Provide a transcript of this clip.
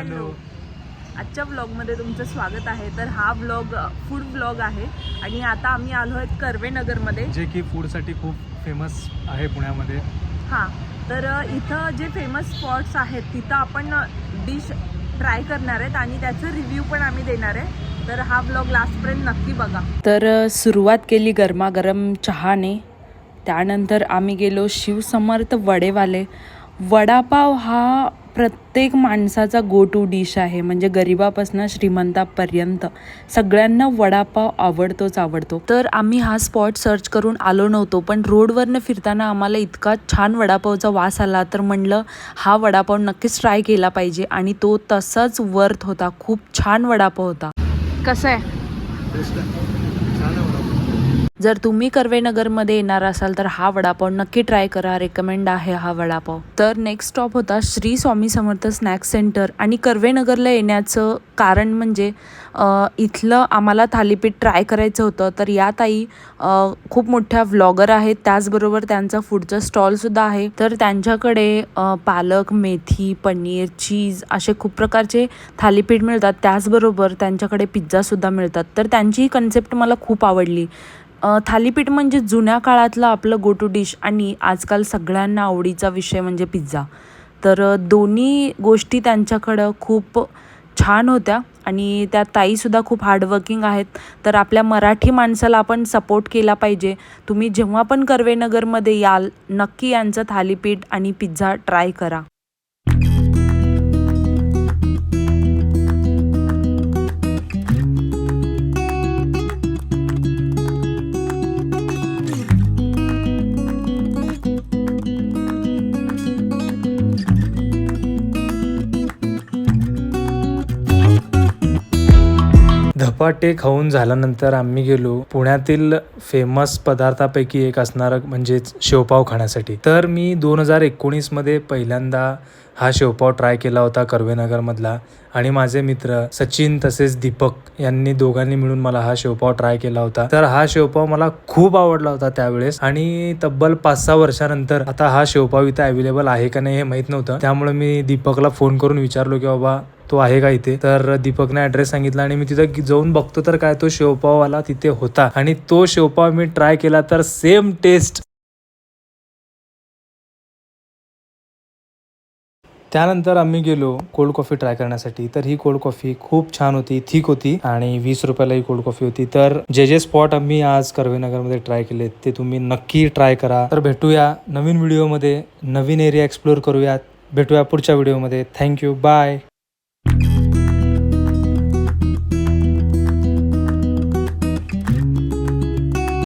Hello. आजच्या ब्लॉगमध्ये तुमचं स्वागत आहे. तर हा ब्लॉग फूड ब्लॉग आहे. आणि आता आम्ही आलो आहेत कर्वेनगरमध्ये जे की फूडसाठी खूप फेमस आहे पुण्यामध्ये. हां. तर इथं जे फेमस स्पॉट्स आहेत तिथं आपण डिश ट्राय करणार आहेत आणि त्याचं रिव्ह्यू पण आम्ही देणार आहे. तर हा ब्लॉग लास्टपर्यंत नक्की बघा. तर सुरुवात केली गरमागरम चहाने. त्यानंतर आम्ही गेलो शिवसमर्थ वडेवाले. वडापाव हा प्रत्येक माणसाचा गो टू डिश आहे. म्हणजे गरिबापासून श्रीमंतापर्यंत सगळ्यांना वडापाव आवडतोच आवडतो. तर आम्ही हा स्पॉट सर्च करून आलो नव्हतो पण रोडवरनं फिरताना आम्हाला इतका छान वडापावचा वास आला. तर म्हणलं हा वडापाव नक्कीच ट्राय केला पाहिजे. आणि तो तसाच वर्थ होता. खूप छान वडापाव होता. कसं आहे? जर तुम्ही कर्वेनगरमध्ये येणार असाल तर हा वडापाव नक्की ट्राय करा. रेकमेंड आहे हा वडापाव. तर नेक्स्ट स्टॉप होता श्री स्वामी समर्थ स्नॅक्स सेंटर आणि कर्वेनगरला येण्याचं कारण म्हणजे इथलं आम्हाला थालीपीठ ट्राय करायचं होतं. तर या ताई खूप मोठ्या व्लॉगर आहेत. त्याचबरोबर त्यांचा फूडचा स्टॉलसुद्धा आहे. तर त्यांच्याकडे पालक मेथी पनीर चीज असे खूप प्रकारचे थालीपीठ मिळतात. त्याचबरोबर त्यांच्याकडे पिझ्झासुद्धा मिळतात. तर त्यांची ही कन्सेप्ट मला खूप आवडली. थालीपीठ म्हणजे जुन्या काळातलं आपलं गो टू डिश आणि आजकाल सगळ्यांना आवडीचा विषय म्हणजे पिझ्झा तर दोन्ही गोष्टी त्यांच्याकडं खूप छान होत्या आणि त्या ताईसुद्धा खूप हार्डवर्किंग आहेत. तर आपल्या मराठी माणसाला आपण सपोर्ट केला पाहिजे. तुम्ही जेव्हा पण कर्वेनगरमध्ये याल नक्की यांचं थालीपीठ आणि पिझ्झा ट्राय करा. धपाटे खाऊन झाल्यानंतर आम्ही गेलो पुण्यातील फेमस पदार्थापैकी एक असणारं म्हणजेच शेवपाव खाण्यासाठी. तर मी दोन हजार एकोणीसमध्ये पहिल्यांदा हा शेवपाव ट्राय केला होता कर्वेनगरमधला आणि माझे मित्र सचिन तसेच दीपक यांनी दोघांनी मिळून मला हा शेवपाव ट्राय केला होता. तर हा शेवपाव मला खूप आवडला होता त्यावेळेस आणि तब्बल पाच सहा वर्षानंतर आता हा शेवपाव इथे अवेलेबल आहे का नाही हे माहीत नव्हतं. त्यामुळे मी दीपकला फोन करून विचारलो की बाबा तो आहे का इथे? तर दीपकने ऍड्रेस सांगितला आणि मी तिथं जाऊन बघतो तर काय तो शेवपाववाला तिथे होता. आणि तो शेवपाव मी ट्राय केला तर सेम टेस्ट त्यानंतर आम्ही गेलो कोल्ड कॉफी ट्राय करण्यासाठी. तर ही कोल्ड कॉफी खूप छान होती थिक होती आणि वीस रुपयाला ही कोल्ड कॉफी होती. तर जे जे स्पॉट आम्ही आज कर्वेनगरमध्ये ट्राय केले ते तुम्ही नक्की ट्राय करा. तर भेटूया नवीन व्हिडिओमध्ये नवीन एरिया एक्सप्लोर करूयात. भेटूया पुढच्या व्हिडिओमध्ये थँक्यू बाय